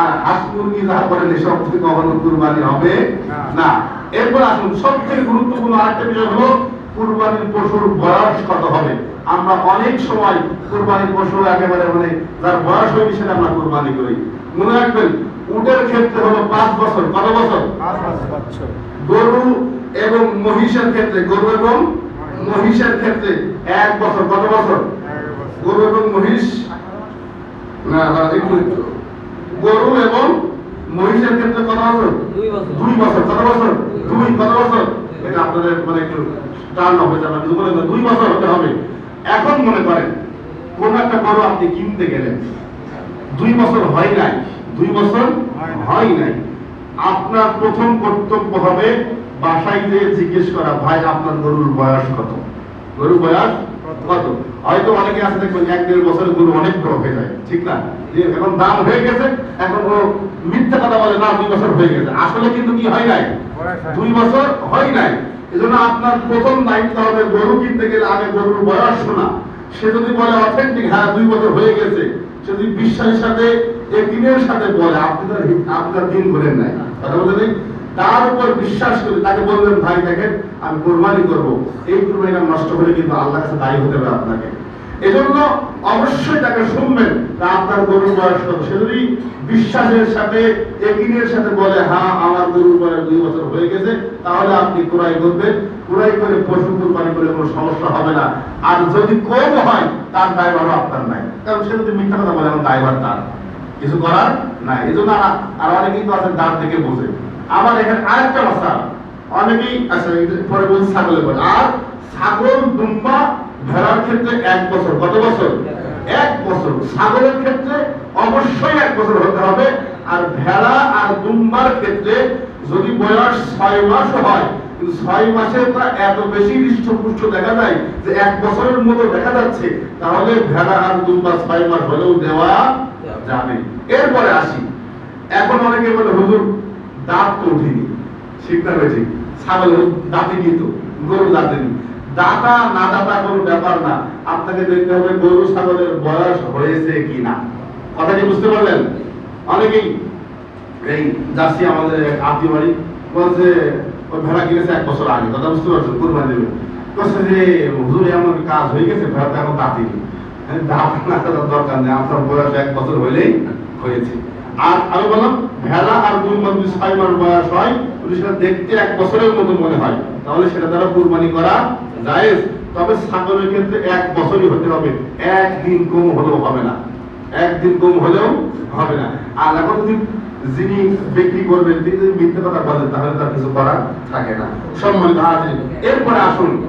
আর হাঁস মুরগি যাহা করেন এসব থেকে কখনো কুরবানি হবে না। এরপর আসুন সবথেকে গুরুত্বপূর্ণ আরেকটা বিষয় হলো কুরবানির পশুর বয়স কত হবে? আমরা অনেক সময় কুরবানির পশু একেবারে মানে যার বয়স হয়নি সেটা আমরা কুরবানি করি। মনে রাখবেন উটের ক্ষেত্রে হলো পাঁচ বছর কত বছর? গরু এবং মহিষের ক্ষেত্রে গরু এবং মহিষের ক্ষেত্রে এক বছর কত বছর? গরু এবং মহিষ না না একটু। গরু এবং মহিষের ক্ষেত্রে কত বছর? দুই বছর। কত বছর? দুই কত বছর? এটা আপনাদের মানে একটু টার্ন হবে যাবে দুই বছর হতে হবে। এখন মনে করেন কোন একটা গরু আপনি কিনতে গেলেন দুই বছর হয় নাই। দুই বছর। হয় নাই। আপনার প্রথম কর্তব্য হবে বাসায় গিয়ে জিজ্ঞেস করা ভাই আপনার গরুর বয়স কত? গরুর বয়স কত হয়তো অনেকে আছে দেখবেন এক দেড় বছরের গরু অনেক বড় হয়ে যায়, ঠিক না? যে এখন দাম হয়ে গেছে, এখন ও মিথ্যা কথা বলে, না, দুই বছর হয়ে গেছে। আসলে কিন্তু কি হয় নাই? দুই বছর হয় নাই। এজন্য আপনার প্রথম দায়িত্ব হবে গরু কিনতে গেলে আগে গরুর বয়স শোনা। সে যদি বলে অথেন্টিক হ্যাঁ দুই বছর হয়ে গেছে, সে যদি বিশ্বাসের সাথে একিনের সাথে বলে, আপনি তার আপনি দিন করেন নাই। কথা বলতে তার উপর বিশ্বাস করে তাকে বলবেন ভাই, দেখেন, আমি কোরবানি করব। এই কোরবানিটা নষ্ট হলে কিন্তু আল্লাহর কাছে দায়ী হতে হবে আপনাকে। এজন্য অবশ্যই তাকে শুনবেন তা আপনার গরুর বয়স কত। সে যদি বিশ্বাসের সাথে একিনের সাথে বলে হ্যাঁ আমার গরুর বয়স দুই বছর হয়ে গেছে, তাহলে আপনি কুরাই করবেন। কুরাই করে পশু কুরবানি করে কোনো সমস্যা হবে না। আর যদি কম হয়, তার দায়ভারও আপনার নাই। কারণ সে যদি মিথ্যা কথা বলে, আমার দায়ভার তার। কিছু করার নাই। এই জন্য আর- আর অনেকেই তো আছে দাঁত থেকে বোঝে। আবার এখানে আরেকটা ভাষা অনেকেই আচ্ছা পরে বলছি ছাগলের পরে আর ছাগল দুম্বা ভেড়ার ক্ষেত্রে এক বছর। কত বছর? এক বছর। ছাগলের ক্ষেত্রে অবশ্যই এক বছর হতে হবে। আর ভেড়া আর দুম্বার ক্ষেত্রে যদি বয়স ছয় মাস হয় ছয় মাসে তা এত বেশি হৃষ্টপুষ্ট দেখা যায় যে এক বছরের মতো দেখা যাচ্ছে, তাহলে ভেড়া আর দুম্বা ছয় মাস হলেও দেওয়া যাবে। এরপরে আসি। এখন অনেকে বলে, হুজুর দাঁত তো উঠিনি। ঠিক না হয়েছে ছাগলের দাঁতে নিত গরু দাঁতে দাতা না দাতা কোনো ব্যাপার না। আপনাকে দেখতে হবে গরু ছাগলের বয়স হয়েছে কি না। কথা কি বুঝতে পারলেন? অনেকেই এই যাচ্ছি আমাদের আত্মীয় বাড়ি বলছে, ওই ভেড়া কিনেছে এক বছর আগে। কথা বুঝতে পারছেন? কুরবানি দেবে বলছে যে, হুজুর, এমন কাজ হয়ে গেছে ভেড়া তো এখন দাঁতি দাঁত না দরকার নেই। আপনার বয়স এক বছর হইলেই হয়েছে। আর আমি বললাম ভেড়া আর দুই যদি ছয় মাস বয়স হয় সেটা দেখতে এক বছরের মতো মনে হয়, তাহলে সেটা দ্বারা কুরবানি করা যায় তবে ছাগলের ক্ষেত্রে এক বছরই হতে হবে। একদিন কম হলেও হবে না। একদিন কম হলেও হবে না। আর এখন যদি যিনি বিক্রি করবেন, তিনি যদি মিথ্যে কথা বলেন, তাহলে তার কিছু করার থাকে না। সম্মানিত এরপরে আসুন।